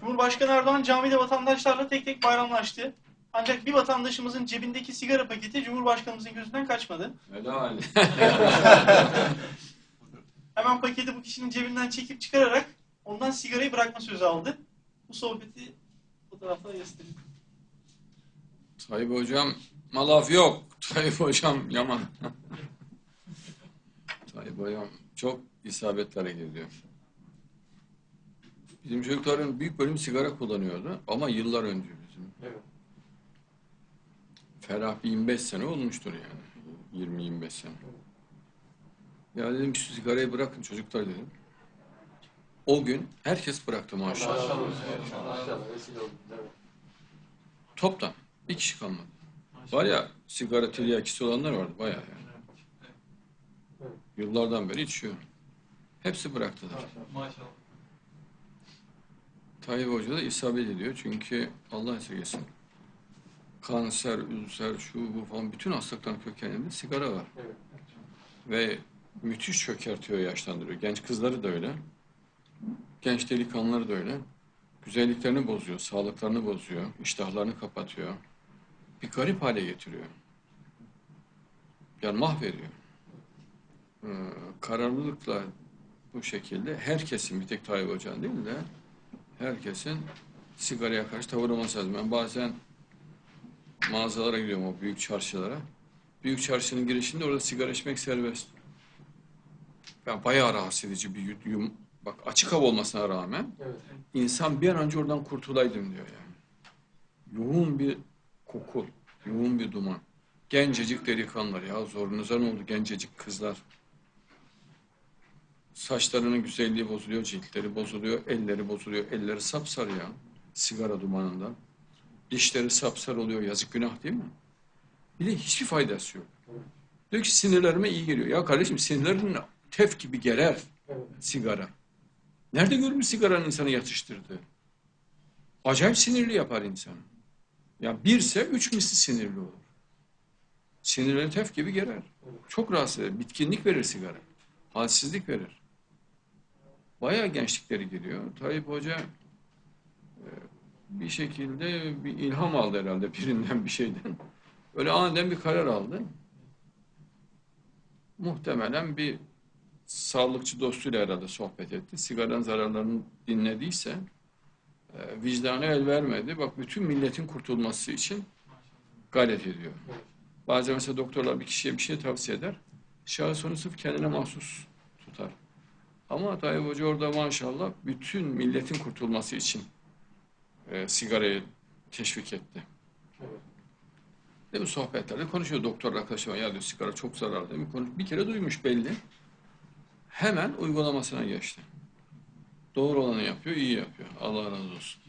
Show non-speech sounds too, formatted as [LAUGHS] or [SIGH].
Cumhurbaşkanı Erdoğan camide vatandaşlarla tek tek bayramlaştı. Ancak bir vatandaşımızın cebindeki sigara paketi Cumhurbaşkanımızın gözünden kaçmadı. Helal. [LAUGHS] Hemen paketi bu kişinin cebinden çekip çıkararak ondan sigarayı bırakma sözü aldı. Bu sohbeti fotoğraflara göstereyim. Tayyip hocam malaf yok. Tayyip hocam yaman. [LAUGHS] Tayyip hocam çok isabetlere gidiyor. Bizim çocukların büyük bölümü sigara kullanıyordu ama yıllar önce bizim. Evet. Ferah bir 25 sene olmuştur yani. 20-25 sene. Ya dedim şu sigarayı bırakın çocuklar dedim. O gün herkes bıraktı maşallah. Maşallah. Maşallah. Evet. Toptan. Bir kişi kalmadı. Var ya sigara tiryakisi olanlar vardı bayağı yani. Yıllardan beri içiyor. Hepsi bıraktılar. Maşallah. Tayyip Hoca da isabet ediyor çünkü Allah esirgesin. Kanser, ülser, şu bu falan bütün hastalıkların kökeninde sigara var. Evet. Ve müthiş çökertiyor, yaşlandırıyor. Genç kızları da öyle. Genç delikanlıları da öyle. Güzelliklerini bozuyor, sağlıklarını bozuyor, iştahlarını kapatıyor. Bir garip hale getiriyor. Yani mahvediyor. Ee, kararlılıkla bu şekilde herkesin, bir tek Tayyip Hoca'nın değil de herkesin sigaraya karşı tavır olması lazım. Ben bazen mağazalara gidiyorum o büyük çarşılara. Büyük çarşının girişinde orada sigara içmek serbest. Ben bayağı rahatsız edici bir yum. Bak açık hava olmasına rağmen Evet. insan bir an önce oradan kurtulaydım diyor yani. Yoğun bir koku, yoğun bir duman. Gencecik delikanlılar ya zorunuza ne oldu gencecik kızlar. Saçlarının güzelliği bozuluyor, ciltleri bozuluyor, elleri bozuluyor. Elleri sapsarı ya sigara dumanından. Dişleri sapsarı oluyor yazık günah değil mi? Bir de hiçbir faydası yok. Diyor ki sinirlerime iyi geliyor. Ya kardeşim sinirlerin tef gibi gerer sigara. Nerede görmüş sigaranın insanı yatıştırdığı? Acayip sinirli yapar insanı. Ya birse üç misli sinirli olur. Sinirleri tef gibi gerer. Çok rahatsız eder. Bitkinlik verir sigara. Halsizlik verir. Bayağı gençlikleri geliyor. Tayyip Hoca e, bir şekilde bir ilham aldı herhalde birinden bir şeyden. Öyle aniden bir karar aldı. Muhtemelen bir sağlıkçı dostuyla herhalde sohbet etti. Sigaranın zararlarını dinlediyse e, vicdanı el vermedi. Bak bütün milletin kurtulması için gayret ediyor. Bazen mesela doktorlar bir kişiye bir şey tavsiye eder. Şahıs onu sırf kendine mahsus tutar. Ama Tayyip Hoca orada maşallah bütün milletin kurtulması için e, sigarayı teşvik etti. Evet. Ve bu sohbetlerde konuşuyor doktor arkadaşıma ya diyor sigara çok zararlı değil mi? Konuş, bir kere duymuş belli. Hemen uygulamasına geçti. Doğru olanı yapıyor, iyi yapıyor. Allah razı olsun.